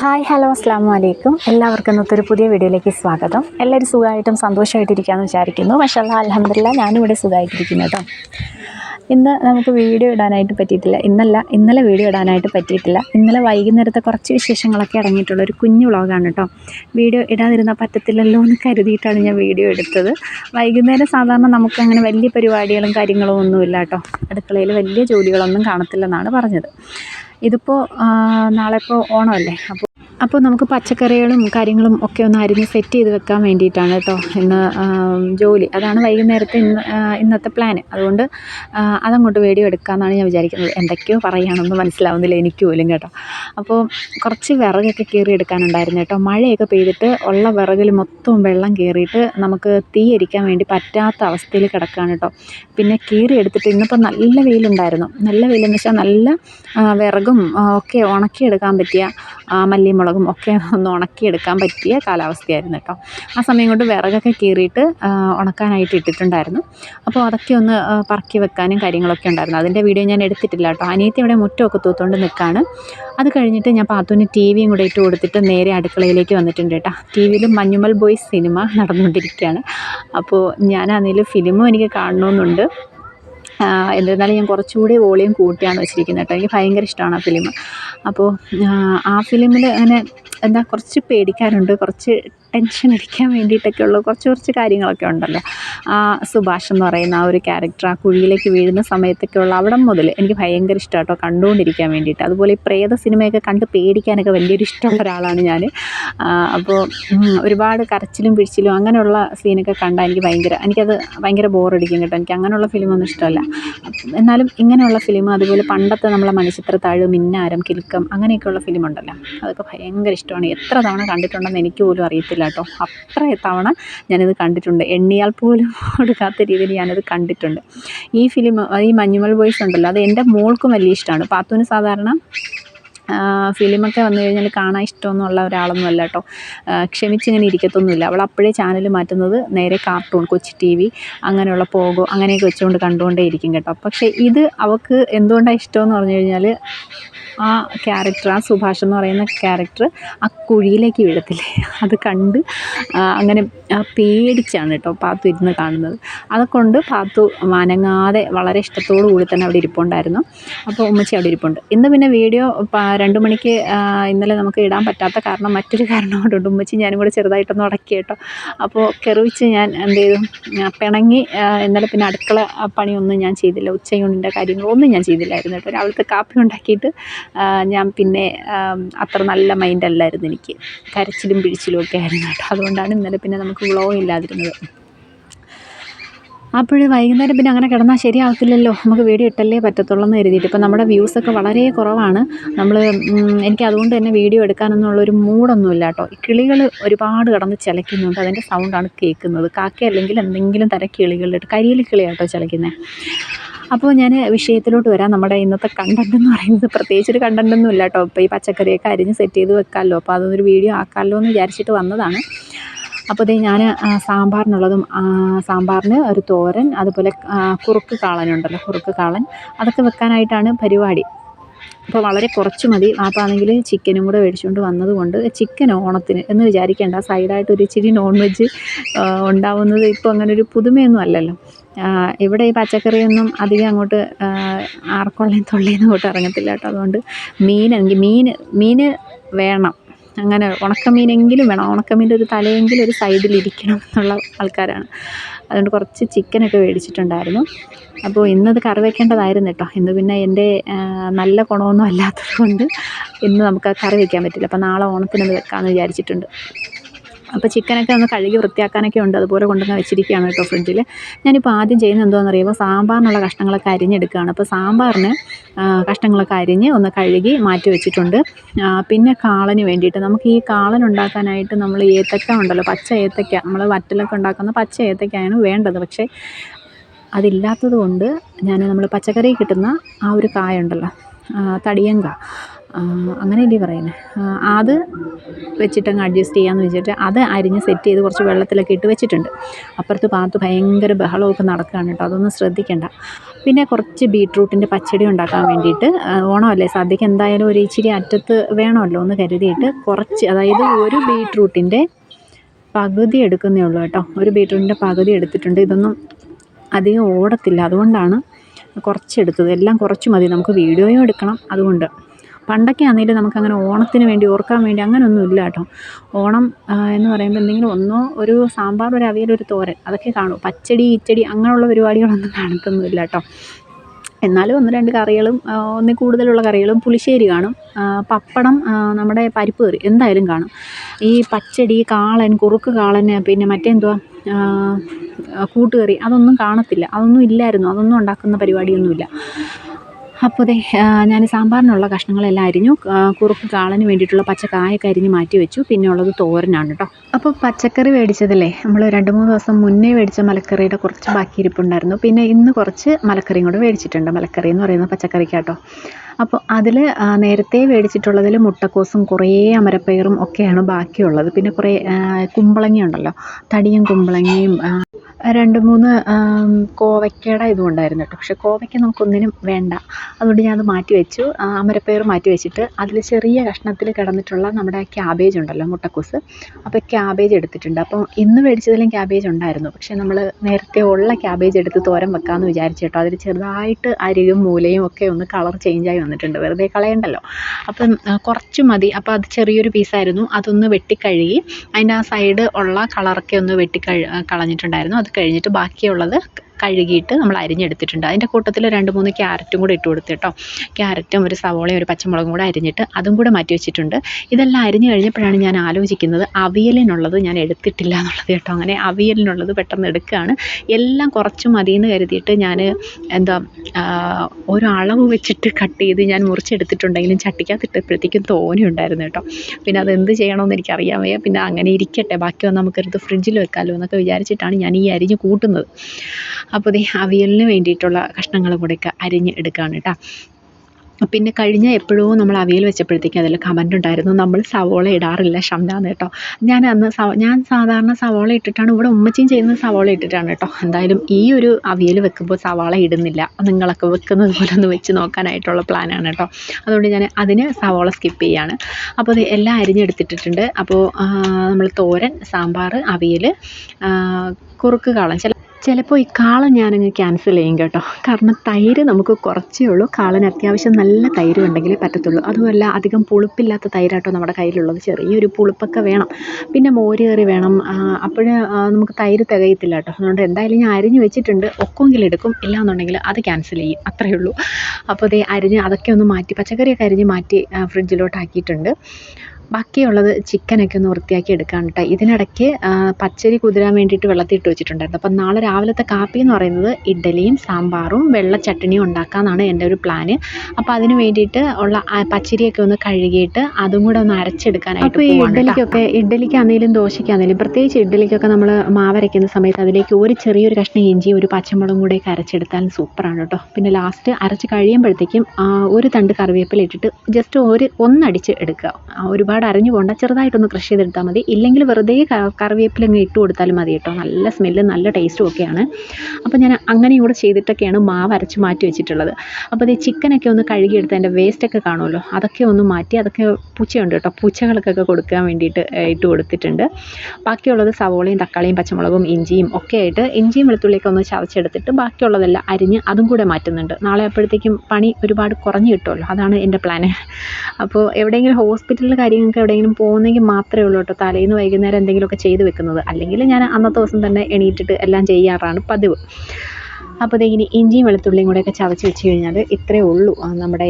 Hi hello അസ്സാം അലൈക്കും എല്ലാവർക്കും ഇന്നത്തെ പുതിയ വീഡിയോയിലേക്ക് സ്വാഗതം. എല്ലാവരും സുഖമായിട്ടും സന്തോഷമായിട്ടിരിക്കാമെന്ന് വിചാരിക്കുന്നു. പക്ഷേ അല്ല അലഹമില്ല ഞാനിവിടെ സുഖമായിട്ടിരിക്കുന്നു കേട്ടോ. ഇന്ന് നമുക്ക് വീഡിയോ ഇടാനായിട്ട് പറ്റിയിട്ടില്ല. ഇന്നല്ല ഇന്നലെ വീഡിയോ ഇടാനായിട്ട് പറ്റിയിട്ടില്ല. ഇന്നലെ വൈകുന്നേരത്തെ കുറച്ച് വിശേഷങ്ങളൊക്കെ അടങ്ങിയിട്ടുള്ള ഒരു കുഞ്ഞു വ്ളോഗാണ് കേട്ടോ. വീഡിയോ ഇടാതിരുന്നാൽ പറ്റത്തില്ലല്ലോ എന്ന് കരുതിയിട്ടാണ് ഞാൻ വീഡിയോ എടുത്തത്. വൈകുന്നേരം സാധാരണ നമുക്കങ്ങനെ വലിയ പരിപാടികളും കാര്യങ്ങളും ഒന്നുമില്ല കേട്ടോ. അടുക്കളയിൽ വലിയ ജോലികളൊന്നും കാണത്തില്ലെന്നാണ് പറഞ്ഞത്. ഇതിപ്പോൾ നാളെ ഇപ്പോൾ ഓണമല്ലേ? അപ്പോൾ അപ്പോൾ നമുക്ക് പച്ചക്കറികളും കാര്യങ്ങളും ഒക്കെ ഒന്ന് അരിഞ്ഞ് സെറ്റ് ചെയ്ത് വെക്കാൻ വേണ്ടിയിട്ടാണ് കേട്ടോ ഇന്ന് ജോലി. അതാണ് വൈകുന്നേരത്തെ ഇന്ന് ഇന്നത്തെ പ്ലാൻ അതുകൊണ്ട് അതങ്ങോട്ട് വീഡിയോ എടുക്കാമെന്നാണ് ഞാൻ വിചാരിക്കുന്നത്. എന്തൊക്കെയോ പറയുകയാണെന്ന് മനസ്സിലാവുന്നില്ല എനിക്ക് പോലും കേട്ടോ. അപ്പോൾ കുറച്ച് വിറകൊക്കെ കയറി എടുക്കാനുണ്ടായിരുന്നു കേട്ടോ. മഴയൊക്കെ പെയ്തിട്ട് ഉള്ള വിറകിൽ മൊത്തം വെള്ളം കയറിയിട്ട് നമുക്ക് തീ അരിക്കാൻ വേണ്ടി പറ്റാത്ത അവസ്ഥയിൽ കിടക്കുകയാണ് കേട്ടോ. പിന്നെ കീറി എടുത്തിട്ട് ഇന്നിപ്പോൾ നല്ല വെയിലുണ്ടായിരുന്നു. നല്ല വെയിലെന്ന് വെച്ചാൽ നല്ല വിറകും ഒക്കെ ഉണക്കിയെടുക്കാൻ പറ്റിയ മല്ലിമുളകും ഒക്കെ ഒന്ന് ഉണക്കിയെടുക്കാൻ പറ്റിയ കാലാവസ്ഥയായിരുന്നു കേട്ടോ. ആ സമയം കൊണ്ട് വിറകൊക്കെ കീറിയിട്ട് ഉണക്കാനായിട്ട് ഇട്ടിട്ടുണ്ടായിരുന്നു. അപ്പോൾ അതൊക്കെ ഒന്ന് പറക്കി വെക്കാനും കാര്യങ്ങളൊക്കെ ഉണ്ടായിരുന്നു. അതിന്റെ വീഡിയോ ഞാൻ എടുത്തിട്ടില്ല കേട്ടോ. അനിയത്തി ഇവിടെ മുറ്റമൊക്കെ തൂത്തുകൊണ്ട് നിൽക്കുകയാണ് അത് കഴിഞ്ഞിട്ട് ഞാൻ പാത്തുവിന് ടി വിയും കൂടെ ഇട്ട് കൊടുത്തിട്ട് നേരെ അടുക്കളയിലേക്ക് വന്നിട്ടുണ്ട് കേട്ടോ. ടി വിയിൽ മഞ്ഞുമൽ ബോയ്സ് സിനിമ നടന്നുകൊണ്ടിരിക്കുകയാണ്. അപ്പോൾ ഞാനാണെങ്കിൽ ഫിലിമും എനിക്ക് കാണണമെന്നുണ്ട്. എന്നിരുന്നാലും ഞാൻ കുറച്ചുകൂടി വോളിയം കൂട്ടിയാണ് വെച്ചിരിക്കുന്നത് കേട്ടോ. എനിക്ക് ഭയങ്കര ഇഷ്ടമാണ് ആ ഫിലിം. അപ്പോൾ ആ ഫിലിമിൽ അങ്ങനെ എന്താ കുറച്ച് പേടിക്കാനുണ്ട്. കുറച്ച് ടെൻഷൻ അടിക്കാൻ വേണ്ടിയിട്ടൊക്കെയുള്ള കുറച്ച് കുറച്ച് കാര്യങ്ങളൊക്കെ ഉണ്ടല്ലോ. ആ സുഭാഷ് എന്ന് പറയുന്ന ആ ഒരു ക്യാരക്ടർ ആ കുഴിയിലേക്ക് വീഴുന്ന സമയത്തൊക്കെയുള്ള അവിടം മുതൽ എനിക്ക് ഭയങ്കര ഇഷ്ടമാണ് കേട്ടോ കണ്ടുകൊണ്ടിരിക്കാൻ വേണ്ടിയിട്ട്. അതുപോലെ ഈ പ്രേത സിനിമയൊക്കെ കണ്ട് പേടിക്കാനൊക്കെ വലിയൊരു ഇഷ്ടമുള്ള ഒരാളാണ് ഞാൻ. അപ്പോൾ ഒരുപാട് കരച്ചിലും പിഴിച്ചിലും അങ്ങനെയുള്ള സീനൊക്കെ കണ്ടാൽ എനിക്ക് ഭയങ്കര എനിക്കത് ഭയങ്കര ബോറടിക്കും കേട്ടോ. എനിക്ക് അങ്ങനെയുള്ള ഫിലിമൊന്നും ഇഷ്ടമല്ല. എന്നാലും ഇങ്ങനെയുള്ള ഫിലിം അതുപോലെ പണ്ടത്തെ നമ്മളെ മണിച്ചിത്രത്താഴ് മിന്നാരം കിൽക്കം അങ്ങനെയൊക്കെയുള്ള ഫിലിം ഉണ്ടല്ലോ. അതൊക്കെ ഭയങ്കര ഇഷ്ടമാണ്. എത്ര തവണ കണ്ടിട്ടുണ്ടെന്ന് എനിക്ക് പോലും അറിയത്തില്ല കേട്ടോ. അത്ര തവണ ഞാനിത് കണ്ടിട്ടുണ്ട്. എണ്ണിയാൽ പോലും കൊടുക്കാത്ത രീതിയിൽ ഞാനത് കണ്ടിട്ടുണ്ട്. ഈ ഫിലിം ഈ മഞ്ഞുമൽ ബോയ്സ് ഉണ്ടല്ലോ അത് എന്റെ മോൾക്കും വലിയ ഇഷ്ടമാണ്. പാത്തുവിന് സാധാരണ ഫിലിമൊക്കെ വന്നു കഴിഞ്ഞാൽ കാണാൻ ഇഷ്ടമൊന്നുമുള്ള ഒരാളൊന്നും അല്ല കേട്ടോ ക്ഷമിച്ചിങ്ങനെ ഇരിക്കത്തൊന്നുമില്ല. അവൾ അപ്പോഴേ ചാനൽ മാറ്റുന്നത് നേരെ കാർട്ടൂൺ കൊച്ചി ടി വി അങ്ങനെയുള്ള പോകോ അങ്ങനെയൊക്കെ വെച്ചുകൊണ്ട് കണ്ടുകൊണ്ടേ ഇരിക്കും കേട്ടോ. പക്ഷേ ഇത് അവൾക്ക് എന്തുകൊണ്ടാണ് ഇഷ്ടമെന്ന് പറഞ്ഞു കഴിഞ്ഞാൽ ആ ക്യാരക്ടർ ആ സുഭാഷ് എന്ന് പറയുന്ന ക്യാരക്ടർ ആ കുഴിയിലേക്ക് വീഴത്തില്ലേ? അത് കണ്ട് അങ്ങനെ പേടിച്ചാണ് കേട്ടോ പാത്തു ഇരുന്ന് കാണുന്നത്. അതുകൊണ്ട് പാത്തു അനങ്ങാതെ വളരെ ഇഷ്ടത്തോടു കൂടി തന്നെ അവിടെ ഇരിപ്പുണ്ടായിരുന്നു. അപ്പോൾ ഉമ്മച്ചി അവിടെ ഇരിപ്പുണ്ട്. ഇന്ന് പിന്നെ വീഡിയോ രണ്ട് മണിക്ക് ഇന്നലെ നമുക്ക് ഇടാൻ പറ്റാത്ത കാരണം മറ്റൊരു കാരണം കൊണ്ടുണ്ട് ഉമ്മച്ചി ഞാനും കൂടെ ചെറുതായിട്ടൊന്ന് ഉടക്കി കേട്ടോ. അപ്പോൾ കെറിവിച്ച് ഞാൻ എന്ത് ചെയ്തു? പിണങ്ങി ഇന്നലെ പിന്നെ അടുക്കള പണിയൊന്നും ഞാൻ ചെയ്തില്ല. ഉച്ചയൂണിന്റെ കാര്യങ്ങളൊന്നും ഞാൻ ചെയ്തില്ലായിരുന്നു കേട്ടോ. രാവിലത്തെ കാപ്പി ഉണ്ടാക്കിയിട്ട് ഞാൻ പിന്നെ അത്ര നല്ല മൈൻഡല്ലായിരുന്നു എനിക്ക്. കരച്ചിലും പിഴിച്ചിലും ഒക്കെ ആയിരുന്നു കേട്ടോ. അതുകൊണ്ടാണ് ഇന്നലെ പിന്നെ നമുക്ക് വ്ളോഗ് ഇല്ലാതിരുന്നത്. അപ്പോൾ വൈകുന്നേരം പിന്നെ അങ്ങനെ കിടന്നാൽ ശരിയാവത്തില്ലല്ലോ. നമുക്ക് വീഡിയോ ഇട്ടല്ലേ പറ്റത്തുള്ളൂ എന്ന് കരുതിയിട്ട്. ഇപ്പം നമ്മുടെ വ്യൂസൊക്കെ വളരെ കുറവാണ്. നമ്മൾ എനിക്ക് അതുകൊണ്ട് തന്നെ വീഡിയോ എടുക്കാനൊന്നുള്ളൊരു മൂഡൊന്നുമില്ല കേട്ടോ. കിളികൾ ഒരുപാട് കിടന്ന് ചിലയ്ക്കുന്നുണ്ട്. അതിന്റെ സൗണ്ടാണ് കേൾക്കുന്നത്. കാക്ക അല്ലെങ്കിൽ എന്തെങ്കിലും തര കിളികളിലിട്ട് കരിയിൽ കിളിയാട്ടോ ചിലയ്ക്കുന്നത് അപ്പോൾ ഞാൻ വിഷയത്തിലോട്ട് വരാം. നമ്മുടെ ഇന്നത്തെ കണ്ടന്റ് എന്ന് പറയുന്നത് പ്രത്യേകിച്ച് ഒരു കണ്ടന്റ് ഒന്നും ഇല്ല കേട്ടോ. ഇപ്പോൾ ഈ പച്ചക്കറിയൊക്കെ അരിഞ്ഞ് സെറ്റ് ചെയ്ത് വെക്കാമല്ലോ. അപ്പോൾ അതൊന്നൊരു വീഡിയോ ആക്കാമല്ലോ എന്ന് വിചാരിച്ചിട്ട് വന്നതാണ്. അപ്പോൾ ഇതേ ഞാൻ സാമ്പാറിനുള്ളതും സാമ്പാറിന് ഒരു തോരൻ അതുപോലെ കുറുക്ക് കാളനുണ്ടല്ലോ കുറുക്ക് കാളൻ. അതൊക്കെ വെക്കാനായിട്ടാണ് പരിപാടി. അപ്പോൾ വളരെ കുറച്ച് മതി. ആണെങ്കിൽ ചിക്കനും കൂടെ മേടിച്ചുകൊണ്ട് വന്നതുകൊണ്ട് ചിക്കൻ ഓണത്തിന് എന്ന് വിചാരിക്കേണ്ട. സൈഡായിട്ട് ഒരു ഇച്ചിരി നോൺ വെജ് ഉണ്ടാവുന്നത് ഇപ്പോൾ അങ്ങനെ ഒരു പുതുമയൊന്നും അല്ലല്ലോ. ഇവിടെ ഈ പച്ചക്കറിയൊന്നും അധികം അങ്ങോട്ട് ആർക്കൊള്ളയും തൊള്ളേന്ന് അങ്ങോട്ട് ഇറങ്ങത്തില്ല കേട്ടോ. അതുകൊണ്ട് മീനെങ്കിൽ മീൻ മീൻ വേണം. അങ്ങനെ ഉണക്കമീനെങ്കിലും വേണം. ഉണക്കമീന്റെ ഒരു തലയെങ്കിലും ഒരു സൈഡിൽ സൈഡിലിരിക്കണം എന്നുള്ള ആൾക്കാരാണ്. അതുകൊണ്ട് കുറച്ച് ചിക്കനൊക്കെ മേടിച്ചിട്ടുണ്ടായിരുന്നു. അപ്പോൾ ഇന്നത് കറി വയ്ക്കേണ്ടതായിരുന്നു കേട്ടോ ഇന്ന് പിന്നെ എന്റെ നല്ല ഗുണമൊന്നും അല്ലാത്തത് കൊണ്ട് ഇന്ന് നമുക്ക് ആ കറി വയ്ക്കാൻ പറ്റില്ല. അപ്പോൾ നാളെ ഓണത്തിനത് വെക്കാമെന്ന് വിചാരിച്ചിട്ടുണ്ട്. അപ്പോൾ ചിക്കനൊക്കെ ഒന്ന് കഴുകി വൃത്തിയാക്കാനൊക്കെ ഉണ്ട്. അതുപോലെ കൊണ്ടുവന്ന് വെച്ചിരിക്കുകയാണ് കേട്ടോ ഫ്രിഡ്ജിൽ ഞാനിപ്പോൾ ആദ്യം ചെയ്യുന്നത് എന്തോന്ന് അറിയുമ്പോൾ സാമ്പാറിനുള്ള കഷ്ണങ്ങളൊക്കെ അരിഞ്ഞെടുക്കുകയാണ്. അപ്പോൾ സാമ്പാറിന് കഷ്ണങ്ങളൊക്കെ അരിഞ്ഞ് ഒന്ന് കഴുകി മാറ്റി വെച്ചിട്ടുണ്ട്. പിന്നെ കാളന് വേണ്ടിയിട്ട് നമുക്ക് ഈ കാളൻ ഉണ്ടാക്കാനായിട്ട് നമ്മൾ ഏത്തക്ക ഉണ്ടല്ലോ പച്ച ഏത്തക്ക നമ്മൾ വറ്റലൊക്കെ ഉണ്ടാക്കുന്ന പച്ച ഏത്തക്കയാണ് വേണ്ടത്. പക്ഷേ അതില്ലാത്തത് കൊണ്ട് ഞാൻ നമ്മൾ പച്ചക്കറി കിട്ടുന്ന ആ ഒരു കായ ഉണ്ടല്ലോ തടിയങ്ക. അങ്ങനെയല്ലേ പറയുന്നത് അത് വെച്ചിട്ടങ്ങ് അഡ്ജസ്റ്റ് ചെയ്യാമെന്ന് വെച്ചിട്ട് അത് അരിഞ്ഞ് സെറ്റ് ചെയ്ത് കുറച്ച് വെള്ളത്തിലൊക്കെ ഇട്ട് വെച്ചിട്ടുണ്ട്. അപ്പുറത്ത് ഭാഗത്ത് ഭയങ്കര ബഹളമൊക്കെ നടക്കുകയാണ് കേട്ടോ. അതൊന്നും ശ്രദ്ധിക്കേണ്ട. പിന്നെ കുറച്ച് ബീട്രൂട്ടിന്റെ പച്ചടി ഉണ്ടാക്കാൻ വേണ്ടിയിട്ട് ഓണമല്ലേ? സദ്യക്ക് എന്തായാലും ഒരു ഇച്ചിരി അറ്റത്ത് വേണമല്ലോ എന്ന് കരുതിയിട്ട് കുറച്ച് അതായത് ഒരു ബീട്രൂട്ടിന്റെ പകുതി എടുക്കുന്നേ ഉള്ളൂ കേട്ടോ. ഒരു ബീട്രൂട്ടിന്റെ പകുതി എടുത്തിട്ടുണ്ട്. ഇതൊന്നും അധികം ഓടത്തില്ല. അതുകൊണ്ടാണ് കുറച്ചെടുത്തത് എല്ലാം കുറച്ച് മതി. നമുക്ക് വീഡിയോയും എടുക്കണം. അതുകൊണ്ട് പണ്ടൊക്കെ ആണെങ്കിലും നമുക്കങ്ങനെ ഓണത്തിന് വേണ്ടി ഓർക്കാൻ വേണ്ടി അങ്ങനെയൊന്നും ഇല്ല കേട്ടോ. ഓണം എന്ന് പറയുമ്പോൾ എന്തെങ്കിലും ഒന്നോ ഒരു സാമ്പാർ ഒരു അവിയൽ ഒരു തോരൻ അതൊക്കെ കാണും. പച്ചടി ഇച്ചടി അങ്ങനെയുള്ള പരിപാടികളൊന്നും കാണത്തൊന്നുമില്ല കേട്ടോ. എന്നാലും ഒന്ന് രണ്ട് കറികളും ഒന്നിൽ കൂടുതലുള്ള കറികളും പുളിശ്ശേരി കാണും. പപ്പടം നമ്മുടെ പരിപ്പ് കറി എന്തായാലും കാണും. ഈ പച്ചടി കാളൻ കുറുക്ക് കാളൻ പിന്നെ മറ്റെന്തുവാ കൂട്ടുകറി അതൊന്നും കാണത്തില്ല. അതൊന്നും ഇല്ലായിരുന്നു. അതൊന്നും ഉണ്ടാക്കുന്ന പരിപാടിയൊന്നുമില്ല. അപ്പോൾ ദേ ഞാൻ സാമ്പാറിനുള്ള കഷ്ണങ്ങളെല്ലാം അരിഞ്ഞു. കുറുക്ക് കാളന് വേണ്ടിയിട്ടുള്ള പച്ചക്കായൊക്കെ അരിഞ്ഞ് മാറ്റി വെച്ചു. പിന്നെ ഉള്ളത് തോരനാണ് കേട്ടോ അപ്പോൾ പച്ചക്കറി മേടിച്ചതല്ലേ നമ്മൾ രണ്ട് മൂന്ന് ദിവസം മുന്നേ മേടിച്ച മലക്കറിയുടെ കുറച്ച് ബാക്കി ഇരിപ്പുണ്ടായിരുന്നു. പിന്നെ ഇന്ന് കുറച്ച് മലക്കറിയും കൂടെ മേടിച്ചിട്ടുണ്ട് മലക്കറി എന്ന് പറയുന്ന പച്ചക്കറിക്കാട്ടോ. അപ്പോൾ അതിൽ നേരത്തെ മേടിച്ചിട്ടുള്ളതിൽ മുട്ടക്കോസും കുറേ അമരപ്പയറും ഒക്കെയാണ് ബാക്കിയുള്ളത്. പിന്നെ കുറേ കുമ്പളങ്ങ ഉണ്ടല്ലോ തടിയും കുമ്പളങ്ങയും രണ്ട് മൂന്ന് കോവയ്ക്കയുടെ ഇതും ഉണ്ടായിരുന്നു കേട്ടോ. പക്ഷേ കോവയ്ക്ക നമുക്കൊന്നിനും വേണ്ട. അതുകൊണ്ട് ഞാനത് മാറ്റി വെച്ചു അമരപ്പയർ മാറ്റി വെച്ചിട്ട് അതിൽ ചെറിയ കഷ്ണത്തിൽ കിടന്നിട്ടുള്ള നമ്മുടെ ക്യാബേജ് ഉണ്ടല്ലോ മുട്ടക്കൂസ്. അപ്പോൾ ക്യാബേജ് എടുത്തിട്ടുണ്ട്. അപ്പോൾ ഇന്ന് മേടിച്ചതിലും ക്യാബേജ് ഉണ്ടായിരുന്നു. പക്ഷെ നമ്മൾ നേരത്തെ ഉള്ള ക്യാബേജ് എടുത്ത് തോരൻ വെക്കാമെന്ന് വിചാരിച്ചു കേട്ടോ. അതിൽ ചെറുതായിട്ട് അരിയും മൂലയും ഒക്കെ ഒന്ന് കളർ ചേഞ്ചായി വന്നിട്ടുണ്ട്. വെറുതെ കളയണ്ടല്ലോ. അപ്പം കുറച്ച് മതി. അപ്പോൾ അത് ചെറിയൊരു പീസായിരുന്നു അതൊന്ന് വെട്ടിക്കഴുകി അതിന്റെ ആ സൈഡ് ഉള്ള കളറൊക്കെ ഒന്ന് വെട്ടി കളഞ്ഞിട്ടുണ്ടായിരുന്നു. അത് കഴിഞ്ഞിട്ട് ബാക്കിയുള്ളത് കഴുകിയിട്ട് നമ്മൾ അരിഞ്ഞെടുത്തിട്ടുണ്ട്. അതിന്റെ കൂട്ടത്തിൽ രണ്ട് മൂന്ന് ക്യാരറ്റും കൂടെ ഇട്ട് കൊടുത്ത് കേട്ടോ. ക്യാരറ്റും ഒരു സവോളയും ഒരു പച്ചമുളകും കൂടെ അരിഞ്ഞിട്ട് അതും കൂടെ മാറ്റി വെച്ചിട്ടുണ്ട്. ഇതെല്ലാം അരിഞ്ഞ് കഴിഞ്ഞപ്പോഴാണ് ഞാൻ ആലോചിക്കുന്നത് അവിയലിനുള്ളത് ഞാൻ എടുത്തിട്ടില്ല എന്നുള്ളത് കേട്ടോ. അങ്ങനെ അവിയലിനുള്ളത് പെട്ടെന്ന് എടുക്കുകയാണ്. എല്ലാം കുറച്ച് മതിയെന്ന് കരുതിയിട്ട് ഞാൻ എന്താ ഒരളവ് വെച്ചിട്ട് കട്ട് ചെയ്ത് ഞാൻ മുറിച്ചെടുത്തിട്ടുണ്ടെങ്കിലും ചട്ടിക്കകത്തിട്ടപ്പോഴത്തേക്കും തോനെയുണ്ടായിരുന്നു കേട്ടോ. പിന്നെ അത് എന്ത് ചെയ്യണമെന്ന് എനിക്കറിയാൻ വയ്യ. പിന്നെ അങ്ങനെ ഇരിക്കട്ടെ. ബാക്കി വന്ന് നമുക്കെടുത്ത് ഫ്രിഡ്ജിൽ വെക്കാമല്ലോ എന്നൊക്കെ വിചാരിച്ചിട്ടാണ് ഞാൻ ഈ അരിഞ്ഞ് കൂട്ടുന്നത്. അപ്പോൾ ദേ അവിയലിന് വേണ്ടിയിട്ടുള്ള കഷ്ണങ്ങൾ കൂടെയൊക്കെ അരിഞ്ഞ് എടുക്കുകയാണ് കേട്ടോ. പിന്നെ കഴിഞ്ഞ എപ്പോഴോ നമ്മൾ അവിയൽ വെച്ചപ്പോഴത്തേക്കും അതിൽ കമന്റ് ഉണ്ടായിരുന്നു. നമ്മൾ സവോള ഇടാറില്ല ഷംനാന്ന് കേട്ടോ. ഞാൻ അന്ന് സവ ഞാൻ സാധാരണ സവോള ഇട്ടിട്ടാണ് ഇവിടെ ഉമ്മച്ചിയും ചെയ്യുന്ന സവോള ഇട്ടിട്ടാണ് കേട്ടോ. എന്തായാലും ഈ ഒരു അവിയൽ വെക്കുമ്പോൾ സവാള ഇടുന്നില്ല. നിങ്ങളൊക്കെ വെക്കുന്നത് പോലെ ഒന്ന് വെച്ച് നോക്കാനായിട്ടുള്ള പ്ലാനാണ് കേട്ടോ. അതുകൊണ്ട് ഞാൻ അതിന് സവോള സ്കിപ്പ് ചെയ്യാണ്. അപ്പോൾ അത് എല്ലാം അരിഞ്ഞെടുത്തിട്ടിട്ടുണ്ട്. അപ്പോൾ നമ്മൾ തോരൻ സാമ്പാർ അവിയൽ കുറുക്ക് കാളൻ. ചില ചിലപ്പോൾ ഈ കാളൻ ഞാനങ്ങ് ക്യാൻസൽ ചെയ്യും കേട്ടോ. കാരണം തൈര് നമുക്ക് കുറച്ചേ ഉള്ളൂ. കാളന് അത്യാവശ്യം നല്ല തൈര് ഉണ്ടെങ്കിലേ പറ്റത്തുള്ളൂ. അതുമല്ല അധികം പുളിപ്പില്ലാത്ത തൈരാട്ടോ നമ്മുടെ കയ്യിലുള്ളത്. ചെറിയൊരു പുളിപ്പൊക്കെ വേണം. പിന്നെ മോര് കറി വേണം. അപ്പോൾ നമുക്ക് തൈര് തികയത്തില്ല കേട്ടോ. അതുകൊണ്ട് എന്തായാലും ഞാൻ അരിഞ്ഞ് വെച്ചിട്ടുണ്ട്. ഒക്കെങ്കിലും എടുക്കും. ഇല്ലാന്നുണ്ടെങ്കിൽ അത് ക്യാൻസൽ ചെയ്യും. അത്രയേ ഉള്ളൂ. അപ്പോൾ അതേ അരിഞ്ഞ് അതൊക്കെ ഒന്ന് മാറ്റി പച്ചക്കറിയൊക്കെ അരിഞ്ഞ് മാറ്റി ഫ്രിഡ്ജിലോട്ട് ആക്കിയിട്ടുണ്ട് ബാക്കിയുള്ളത് ചിക്കനൊക്കെ ഒന്ന് വൃത്തിയാക്കി എടുക്കാൻ കേട്ടോ ഇതിനിടയ്ക്ക് പച്ചരി കുതിരാൻ വേണ്ടിയിട്ട് വെള്ളത്തിട്ട് വെച്ചിട്ടുണ്ടായിരുന്നു. അപ്പം നാളെ രാവിലത്തെ കാപ്പി എന്ന് പറയുന്നത് ഇഡ്ഡലിയും സാമ്പാറും വെള്ള ചട്നിയും ഉണ്ടാക്കാമെന്നാണ് എന്റെ ഒരു പ്ലാന്. അപ്പോൾ അതിന് വേണ്ടിയിട്ട് ഉള്ള പച്ചരിയൊക്കെ ഒന്ന് കഴുകിയിട്ട് അതും കൂടെ ഒന്ന് അരച്ചെടുക്കാനായിട്ട് അപ്പോൾ ഈ ഇഡ്ഡലിക്കൊക്കെ ഇഡ്ഡലിക്കാണെങ്കിലും ദോശയ്ക്കാണെങ്കിലും പ്രത്യേകിച്ച് ഇഡ്ഡലിക്കൊക്കെ നമ്മൾ മാവരയ്ക്കുന്ന സമയത്ത് അതിലേക്ക് ഒരു ചെറിയൊരു കഷ്ണം ഇഞ്ചി ഒരു പച്ചമുളകും കൂടെയൊക്കെ അരച്ചെടുത്താൽ സൂപ്പറാണ് കേട്ടോ പിന്നെ ലാസ്റ്റ് അരച്ച് കഴിയുമ്പോഴത്തേക്കും ഒരു തണ്ട് കറിവേപ്പില ഇട്ടിട്ട് ജസ്റ്റ് ഒരു ഒന്നടിച്ച് എടുക്കുക. ഒരുപാട് ഒരുപാട് അരഞ്ഞു പോകണ്ട. ചെറുതായിട്ടൊന്ന് ക്രഷ് ചെയ്തെടുത്താൽ മതി. ഇല്ലെങ്കിൽ വെറുതെ കറിവേപ്പില അങ്ങ് ഇട്ട് കൊടുത്താലും മതി കേട്ടോ. നല്ല സ്മെല്ല് നല്ല ടേസ്റ്റും ഒക്കെയാണ്. അപ്പോൾ ഞാൻ അങ്ങനെ കൂടെ ചെയ്തിട്ടൊക്കെയാണ് മാവ് അരച്ച് മാറ്റി വെച്ചിട്ടുള്ളത്. അപ്പോൾ ഈ ചിക്കനൊക്കെ ഒന്ന് കഴുകിയെടുത്ത് അതിന്റെ വേസ്റ്റൊക്കെ കാണുമല്ലോ? അതൊക്കെ ഒന്ന് മാറ്റി അതൊക്കെ പൂച്ചയുണ്ട് കേട്ടോ. പൂച്ചകൾക്കൊക്കെ കൊടുക്കാൻ വേണ്ടിയിട്ട് ഇട്ട് കൊടുത്തിട്ടുണ്ട്. ബാക്കിയുള്ളത് സവോളയും തക്കാളിയും പച്ചമുളകും ഇഞ്ചിയും ഒക്കെ ആയിട്ട് ഇഞ്ചിയും വെളുത്തുള്ളിയൊക്കെ ഒന്ന് ചതച്ചെടുത്തിട്ട് ബാക്കിയുള്ളതെല്ലാം അരിഞ്ഞ് അതും കൂടെ മാറ്റുന്നുണ്ട്. നാളെ അപ്പോഴത്തേക്കും പണി ഒരുപാട് കുറഞ്ഞു കിട്ടുമല്ലോ? അതാണ് എന്റെ പ്ലാന് അപ്പോൾ എവിടെയെങ്കിലും ഹോസ്പിറ്റലിൽ കാര്യങ്ങൾ നിങ്ങൾക്ക് എവിടെയെങ്കിലും പോകുന്നെങ്കിൽ മാത്രമേ ഉള്ളൂ കേട്ടോ. തലേന്ന് വൈകുന്നേരം എന്തെങ്കിലുമൊക്കെ ചെയ്ത് വെക്കുന്നത്. അല്ലെങ്കിൽ ഞാൻ അന്നത്തെ ദിവസം തന്നെ എണീറ്റിട്ട് എല്ലാം ചെയ്യാറാണ് പതിവ്. അപ്പോൾ ഇനി ഇഞ്ചിയും വെളുത്തുള്ളിയും കൂടെയൊക്കെ ചതച്ച് വെച്ച് കഴിഞ്ഞാൽ ഇത്രയേ ഉള്ളൂ നമ്മുടെ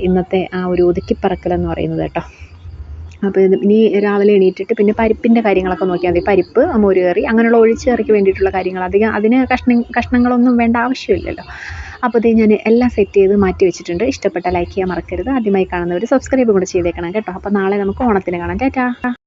ഇന്നത്തെ ആ ഒരു ഒതുക്കിപ്പറക്കലെന്ന് പറയുന്നത് കേട്ടോ. അപ്പോൾ ഇനി രാവിലെ എണീറ്റിട്ട് പിന്നെ പരിപ്പിന്റെ കാര്യങ്ങളൊക്കെ നോക്കിയാൽ മതി. പരിപ്പ് മോര് കറി അങ്ങനെയുള്ള ഒഴിച്ച് കറിക്ക് വേണ്ടിയിട്ടുള്ള കാര്യങ്ങൾ. അധികം അതിന് കഷ്ണം കഷ്ണങ്ങളൊന്നും വേണ്ട ആവശ്യമില്ലല്ലോ. അപ്പോൾ ഇത് ഞാൻ എല്ലാം സെറ്റ് ചെയ്ത് മാറ്റി വെച്ചിട്ടുണ്ട്. ഇഷ്ടപ്പെട്ട ലൈക്ക് ചെയ്യാൻ മറക്കരുത്. ആദ്യമായി കാണുന്നവർ സബ്സ്ക്രൈബ് കൂടെ ചെയ്തേക്കണം കേട്ടോ. അപ്പോൾ നാളെ നമുക്ക് ഓണത്തിന് കാണാം. ടാറ്റാ.